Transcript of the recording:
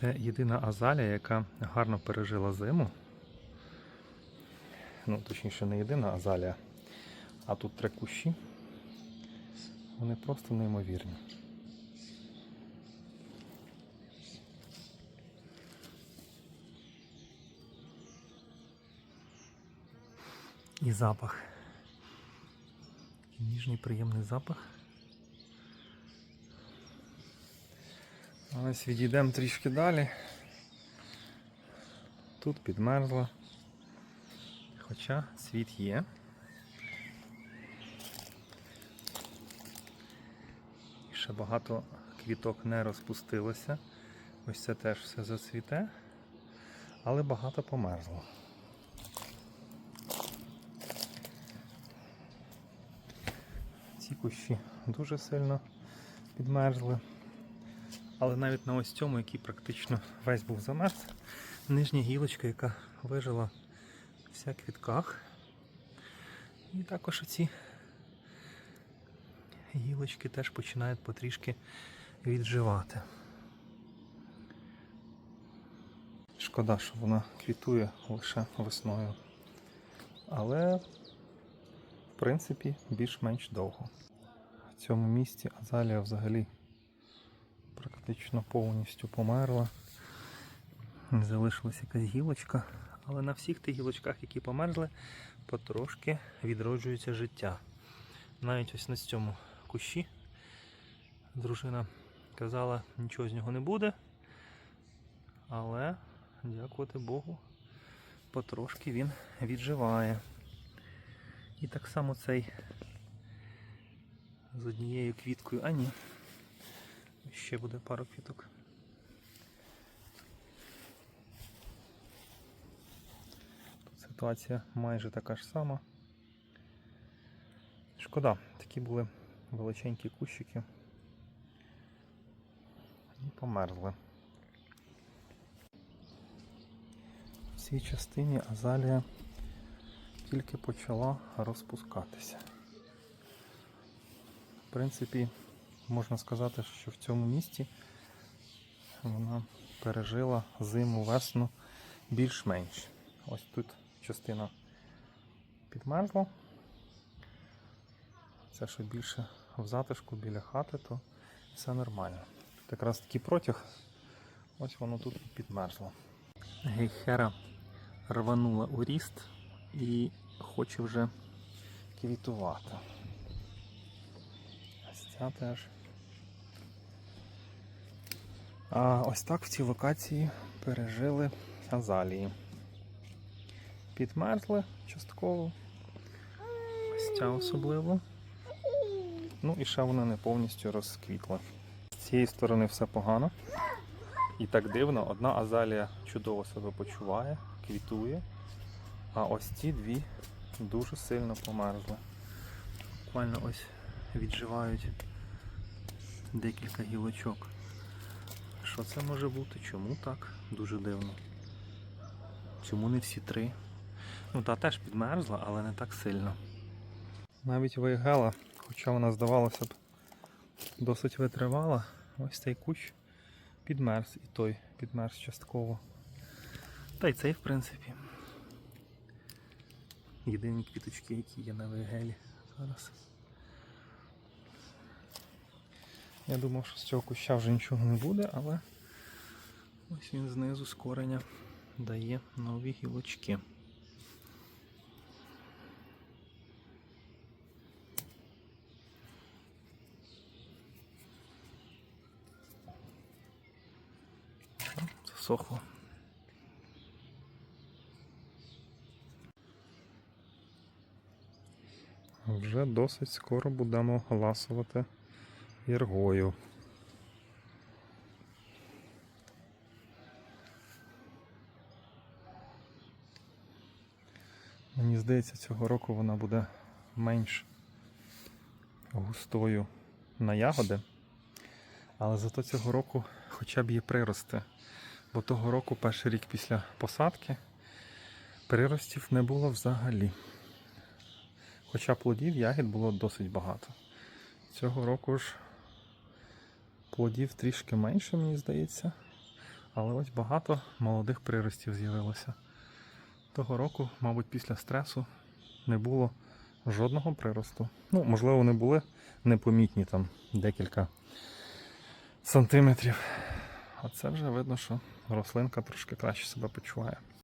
Це єдина азалія, яка гарно пережила зиму. Ну, точніше, не єдина азалія, а тут три кущі. Вони просто неймовірні. І запах. Ніжний, приємний запах. Ось відійдемо трішки далі. Тут підмерзло. Хоча світ є. І ще багато квіток не розпустилося. Ось це теж все зацвіте, але багато померзло. Ці кущі дуже сильно підмерзли. Але навіть на ось цьому, який практично весь був замерз, нижня гілочка, яка вижила вся квітках. І також ці гілочки теж починають потрішки відживати. Шкода, що вона квітує лише весною. Але, в принципі, більш-менш довго. В цьому місці азалія взагалі практично повністю померла. Залишилась якась гілочка, але на всіх тих гілочках, які померзли, потрошки відроджується життя. Навіть ось на цьому кущі дружина казала, нічого з нього не буде. Але, дякувати Богу, потрошки він відживає. І так само цей з однією квіткою, а ні. Ще буде пару квіток. Тут ситуація майже така ж сама. Шкода, такі були величенькі кущики і померзли. В цій частині азалія тільки почала розпускатися. В принципі, можна сказати, що в цьому місці вона пережила зиму весну більш-менш. Ось тут частина підмерзла. Це що більше в затишку біля хати, то все нормально. Тут якраз такий протяг, ось воно тут підмерзло. Гейхера рванула у ріст і хоче вже квітувати. Ось ця теж. А ось так в цій локації пережили азалії. Підмерзли частково. Ось ця особливо. Ну і ще вона не повністю розквітла. З цієї сторони все погано. І так дивно, одна азалія чудово себе почуває, квітує. А ось ці дві дуже сильно померзли. Буквально ось відживають декілька гілочок. Що це може бути? Чому так? Дуже дивно. Чому не всі три? Ну та теж підмерзла, але не так сильно. Навіть виїгала, хоча вона здавалося б досить витривала, ось цей кущ підмерз і той підмерз частково. Та й цей, в принципі. Єдині квіточки, які є на вигелі зараз. Я думав, що з цього куща вже нічого не буде, але ось він знизу з кореня дає нові гілочки. Засохло. Вже досить скоро будемо ласувати іргою. Мені здається, цього року вона буде менш густою на ягоди, але зато цього року хоча б є прирости. Бо того року, перший рік після посадки, приростів не було взагалі. Хоча плодів ягід було досить багато. Цього року ж плодів трішки менше, мені здається. Але ось багато молодих приростів з'явилося. Того року, мабуть, після стресу не було жодного приросту. Ну, можливо, вони були непомітні там декілька сантиметрів. А це вже видно, що рослинка трошки краще себе почуває.